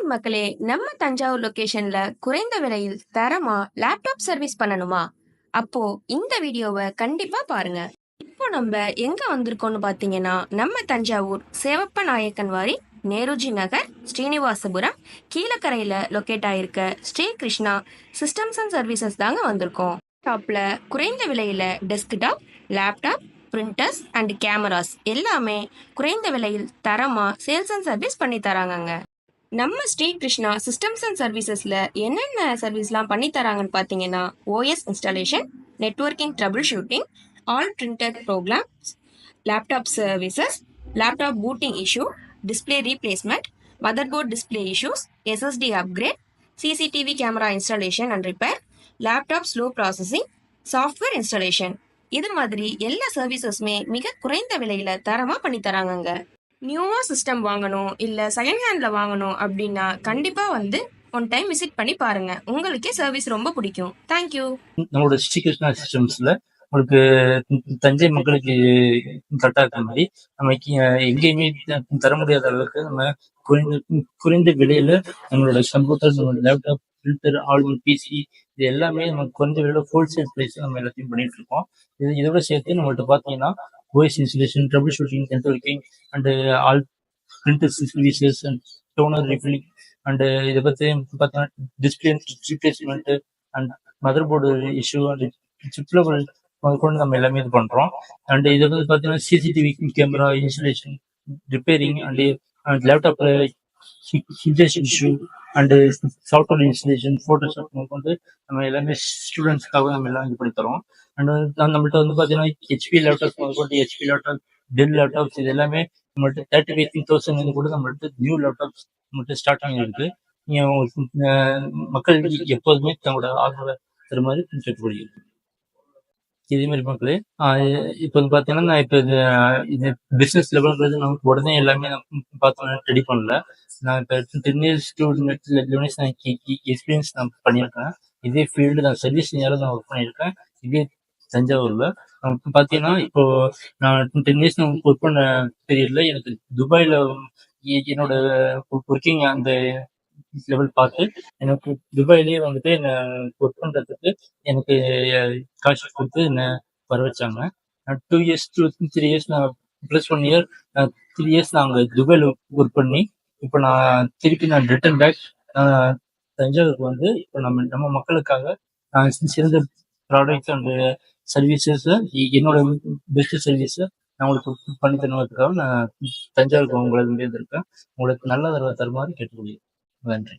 Hi மக்களே நம்ம தஞ்சாவூர் லொகேஷன்ல குறைந்த விலையில் தரமா லேப்டாப் சர்வீஸ் பண்ணணுமா? அப்போ இந்த வீடியோவை கண்டிப்பா பாருங்க. இப்போ நம்ம எங்க வந்திருக்கோம்னு பாத்தீங்கன்னா நம்ம தஞ்சாவூர் சேவப்ப நாயக்கன் வாரி நேருஜி நகர் ஸ்ரீனிவாசபுரம் கீழக்கரையில லொக்கேட் ஆயிருக்க Sri Krishna systems and services தாங்க வந்திருக்கோம். டாப்ல குறைந்த விலையில desktop laptop printers and cameras எல்லாமே குறைந்த விலையில் தரமா சேல்ஸ் அண்ட் சர்வீஸ் பண்ணி தராங்கங்க. நம்ம ஸ்ரீ கிருஷ்ணா சிஸ்டம்ஸ் அண்ட் சர்வீசஸ்ல என்னென்ன சர்வீஸ்லாம் பண்ணி தராங்கன்னு பார்த்தீங்கன்னா OS installation networking troubleshooting all printed programs laptop services laptop booting issue display replacement motherboard display issues SSD upgrade CCTV camera installation and repair laptop slow processing software installation இது மாதிரி எல்லா சர்வீசஸுமே மிக குறைந்த விலையில தரமா பண்ணி தராங்கங்க. நியூவா சிஸ்டம் வாங்கணும் இல்ல செகண்ட் ஹேண்ட்ல வாங்கணும் அப்படின்னா கண்டிப்பா வந்து ஒன் டைம் விசிட் பண்ணி பாருங்க. உங்களுக்கே சர்வீஸ் ரொம்ப பிடிக்கும். தேங்க்யூ நம்மளோட ஸ்ரீகிருஷ்ணா சிஸ்டம்ஸ்ல உங்களுக்கு தஞ்சை மக்களுக்கு கரெக்டா இருக்கிற மாதிரி நம்ம எங்கேயுமே தர முடியாத அளவுக்கு நம்ம குறைந்த குறைந்த விலையில நம்மளோட கம்ப்யூட்டர் நம்மளோட லேப்டாப் ஃபில்டர் ஆல்பம் பிசி இது எல்லாமே நம்ம குறைந்த விலையில ஹோல்சேல் பிரைஸ் நம்ம எல்லாத்தையும் பண்ணிட்டு இருக்கோம். இது இதோட சேர்த்து நம்மள்ட்ட voice voice troubleshooting, troubleshooting networking and all printer services and toner refilling and இதை பத்தி பார்த்தீங்கன்னா display replacement and motherboard issue and சிப்ல கொண்டு நம்ம எல்லாமே இது பண்றோம். அண்ட் இதை வந்து பாத்தீங்கன்னா CCTV camera installation repairing and லேப்டாப்ல ஹிஜேஷன் issue and software installation Photoshop வந்து நம்ம எல்லாமே ஸ்டூடெண்ட்ஸ்க்காக நம்ம எல்லாம் இது பண்ணி தரோம் அண்ட் uh, நம்மள்ட்ட வந்து பாத்தீங்கன்னா ஹெச்பி லேப்டாப் முதற்கொண்டு ஹெச்பி லேப்டாப் டெல் லேப்டாப்ஸ் இது எல்லாமே நம்மள்ட்ட தேர்ட்டி ஃபைவ் தௌசண்ட் கூட நம்மள்ட்ட நியூ லேப்டாப்ஸ் நம்மள்ட்ட ஸ்டார்ட் ஆகிருக்கு நீங்க மக்கள் எப்போதுமே தங்களோட ஆதரவை தர மாதிரி கேட்டுக்கொள்கிறேன் இதே மாதிரி மக்களே இப்போ வந்து பார்த்தீங்கன்னா நான் இப்போ இது இது பிஸ்னஸ் லெவலுங்கிறது நமக்கு உடனே எல்லாமே நான் ரெடி பண்ணல. நான் இப்போ டென் இயர்ஸ் டூ லெவன் நான் எக்ஸ்பீரியன்ஸ் நான் பண்ணியிருக்கேன். இதே ஃபீல்டு நான் சர்வீஸ் நேரம் நான் ஒர்க் பண்ணியிருக்கேன். இதே தஞ்சாவூர்ல. பாத்தீங்கன்னா பார்த்தீங்கன்னா இப்போ நான் டென் இயர்ஸ் நான் ஒர்க் பண்ண பீரியட்ல எனக்கு துபாயில என்னோட ஒர்க்கிங் அந்த லெவல் பார்த்து எனக்கு துபாயிலேயே வந்துட்டு என்ன ஒர்க் பண்றதுக்கு எனக்கு காசு கொடுத்து என்ன வர வச்சாங்க. Two years two three years நான் plus one year three years நான் அங்கே துபாயில் ஒர்க் பண்ணி இப்போ நான் திருப்பி நான் ரிட்டர்ன் பேக் தஞ்சாவூருக்கு வந்து இப்போ நம்ம நம்ம மக்களுக்காக நான் சிறந்த ப்ராடக்ட்ஸ் அண்ட் சர்வீசஸ் என்னோட பெஸ்ட் சர்வீஸை நான் உங்களுக்கு பண்ணி தருவதற்காக நான் தஞ்சாவூருக்கு உங்களுக்கு இருக்கேன் உங்களுக்கு நல்ல தருவ தருமாறு கேட்டுக்கொள்கிறேன். நன்றி.